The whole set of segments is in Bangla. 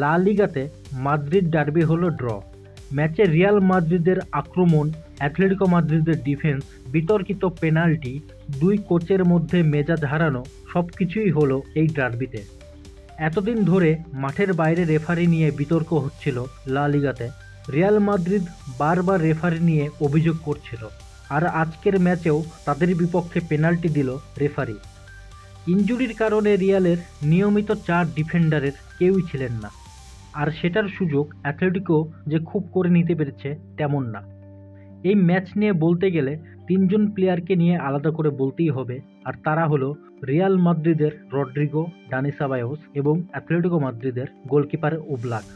লা লিগাতে মাদ্রিদ ডার্বি হলো ড্র। ম্যাচে রিয়াল মাদ্রিদের আক্রমণ অ্যাথলেটিকো মাদ্রিদের ডিফেন্স, বিতর্কিত পেনাল্টি, দুই কোচের মধ্যে মেজাজ হারানো সব কিছুই হলো এই ডার্বিতে। এতদিন ধরে মাঠের বাইরে রেফারি নিয়ে বিতর্ক হচ্ছিল লা লিগাতে। রিয়াল মাদ্রিদ বারবার রেফারি নিয়ে অভিযোগ করছিল, আর আজকের ম্যাচেও তাদের বিপক্ষে পেনাল্টি দিল রেফারি। ইনজুরির কারণে রিয়ালের নিয়মিত চার ডিফেন্ডারের কেউই ছিলেন না। আর সেটার সুযোগ অ্যাথলেটিকো যে খুব করে নিতে পেরেছে তেমন না। এই ম্যাচ নিয়ে বলতে গেলে তিনজন প্লেয়ারকে নিয়ে আলাদা করে বলতেই হবে, আর তারা হলো রিয়াল মাদ্রিদের রড্রিগো ডানিসাবায়োস এবং অ্যাথলেটিকো মাদ্রিদের গোলকিপার ওবলাক।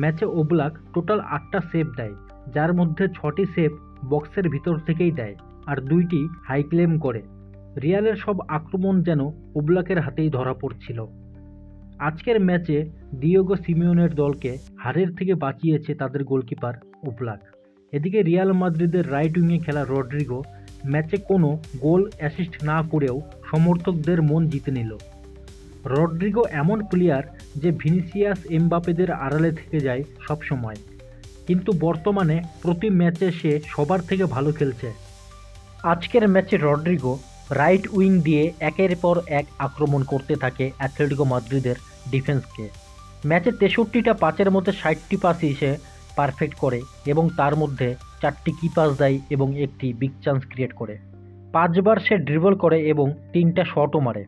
ম্যাচে ওবলাক টোটাল আটটা সেভ দেয়, যার মধ্যে ছটি সেভ বক্সের ভিতর থেকেই দেয় আর দুইটি হাই ক্লেম করে। রিয়ালের সব আক্রমণ যেন ওবলাকের হাতেই ধরা পড়ছিল। আজকের ম্যাচে দিয়োগো সিমিওনের দলকে হারের থেকে বাঁচিয়েছে তাদের গোলকিপার ওবলাক এদিকে রিয়াল মাদ্রিদের রাইট উইংয়ে খেলা রড্রিগো ম্যাচে কোনো গোল অ্যাসিস্ট না করেও সমর্থকদের মন জিতে নিল। রড্রিগো এমন প্লেয়ার যে ভিনিসিয়াস এমবাপেদের আড়ালে থেকে যায় সব সময় কিন্তু বর্তমানে প্রতি ম্যাচে সে সবার থেকে ভালো খেলছে। আজকের ম্যাচে রড্রিগো রাইট উইং দিয়ে একের পর এক আক্রমণ করতে থাকে অ্যাথলেটিকো মাদ্রিদের ডিফেন্সকে ম্যাচে তেষট্টিটা পাঁচের মধ্যে ষাটটি পাসই সে পারফেক্ট করে এবং তার মধ্যে চারটি কি পাস দেয় এবং একটি বিগ চান্স ক্রিয়েট করে। পাঁচবার সে ড্রিবল করে এবং তিনটা শটও মারে।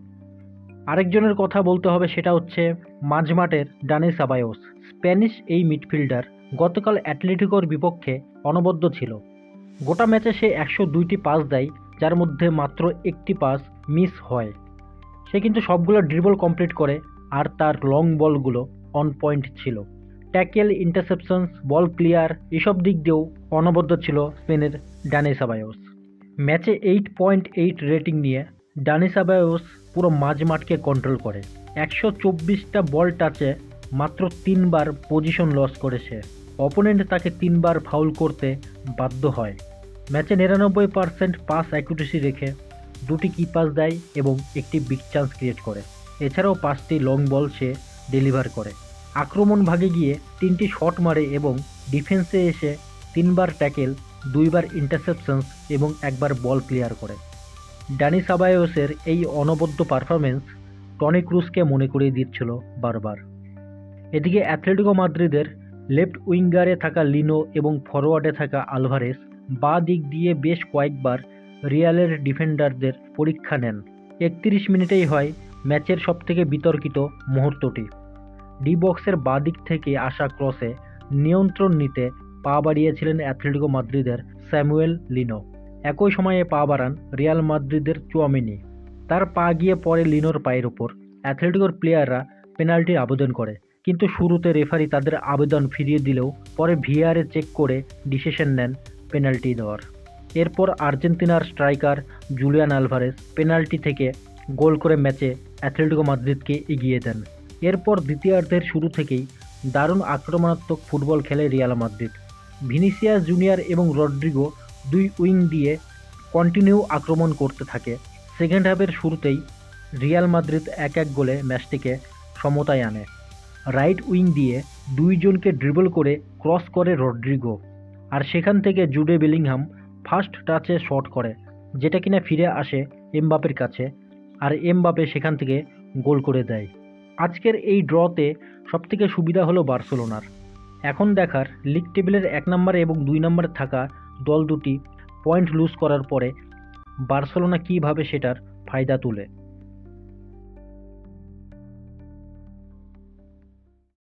আরেকজনের কথা বলতে হবে সেটা হচ্ছে মাঝমাঠের ডানে সাবায়োস স্প্যানিশ এই মিডফিল্ডার গতকাল অ্যাটলেটিকোর বিপক্ষে অনবদ্য ছিল। গোটা ম্যাচে সে একশো দুইটি পাস দেয়, যার মধ্যে মাত্র একটি পাস মিস হয়। সে কিন্তু সবগুলো ড্রিবল কমপ্লিট করে আর তার লং বলগুলো অন পয়েন্ট ছিল। ট্যাকেল ইন্টারসেপশনস বল ক্লিয়ার এসব দিক দিয়েও অনবদ্য ছিল স্পেনের ডানেসাবায়োস ম্যাচে এইট পয়েন্ট এইট রেটিং নিয়ে ডানিসাবায়োস পুরো মাঝ মাঠকে কন্ট্রোল করে। একশো চব্বিশটা বল টাচে মাত্র তিনবার পজিশন লস করেছে। অপোনেন্ট তাকে তিনবার ফাউল করতে বাধ্য হয়। ম্যাচে নিরানব্বই পার্সেন্ট পাস অ্যাকুরেসি রেখে দুটি কি পাস দেয় এবং একটি বিগ চান্স ক্রিয়েট করে। এছাড়াও পাঁচটি লং বল সে ডেলিভার করে। আক্রমণ ভাগে গিয়ে তিনটি শট মারে এবং ডিফেন্সে এসে তিনবার ট্যাকেল, দুইবার ইন্টারসেপশনস এবং একবার বল ক্লিয়ার করে। ডানি সাবায়োসের এই অনবদ্য পারফরমেন্স টনি ক্রুজকে মনে করিয়ে দিচ্ছিল বারবার। এদিকে অ্যাথলেটিকো মাদ্রিদের লেফট উইঙ্গারে থাকা লিনো এবং ফরওয়ার্ডে থাকা আলভারেস বা দিক দিয়ে বেশ কয়েকবার রিয়ালের ডিফেন্ডারদের পরীক্ষা নেন। একত্রিশ মিনিটেই হয় ম্যাচের সবথেকে বিতর্কিত মুহূর্তটি। ডি বক্সের বাঁ দিক থেকে আসা ক্রসে নিয়ন্ত্রণ নিতে পা বাড়িয়েছিলেন অ্যাথলেটিকো মাদ্রিদের স্যামুয়েল লিনো। একই সময়ে পা বাড়ান রিয়াল মাদ্রিদের চুয়ামিনি। তার পা গিয়ে পড়ে লিনোর পায়ের ওপর অ্যাথলেটিকোর প্লেয়াররা পেনাল্টির আবেদন করে, কিন্তু শুরুতে রেফারি তাদের আবেদন ফিরিয়ে দিলেও পরে ভিআরে চেক করে ডিসিশন নেন পেনাল্টি দেওয়ার। এরপর আর্জেন্টিনার স্ট্রাইকার জুলিয়ান আলভারেস পেনাল্টি থেকে গোল করে ম্যাচে অ্যাথলেটিকো মাদ্রিদকে এগিয়ে দেন। এরপর দ্বিতীয়ার্ধের শুরু থেকেই দারুণ আক্রমণাত্মক ফুটবল খেলে রিয়াল মাদ্রিদ। ভিনিসিয়াস জুনিয়র এবং রড্রিগো দুই উইং দিয়ে কন্টিনিউ আক্রমণ করতে থাকে। সেকেন্ড হাফের শুরুতেই রিয়াল মাদ্রিদ এক এক গোলে ম্যাচটিকে সমতায় আনে। রাইট উইং দিয়ে দুইজনকে ড্রিবল করে ক্রস করে রড্রিগো। আর সেখান থেকে জুডে বেলিংহাম ফার্স্ট টাচে শট করে, যেটা কিনা ফিরে আসে এমবাপের কাছে। আর এমবাপে সেখান থেকে গোল করে দেয়। আজকের এই ড্রতে সবথেকে সুবিধা হলো বার্সেলোনার। এখন দেখার লিগ টেবিলের এক নম্বরে এবং দুই নম্বরে থাকা দল দুটি পয়েন্ট লুজ করার পরে বার্সেলোনা কীভাবে সেটার ফায়দা তুলে?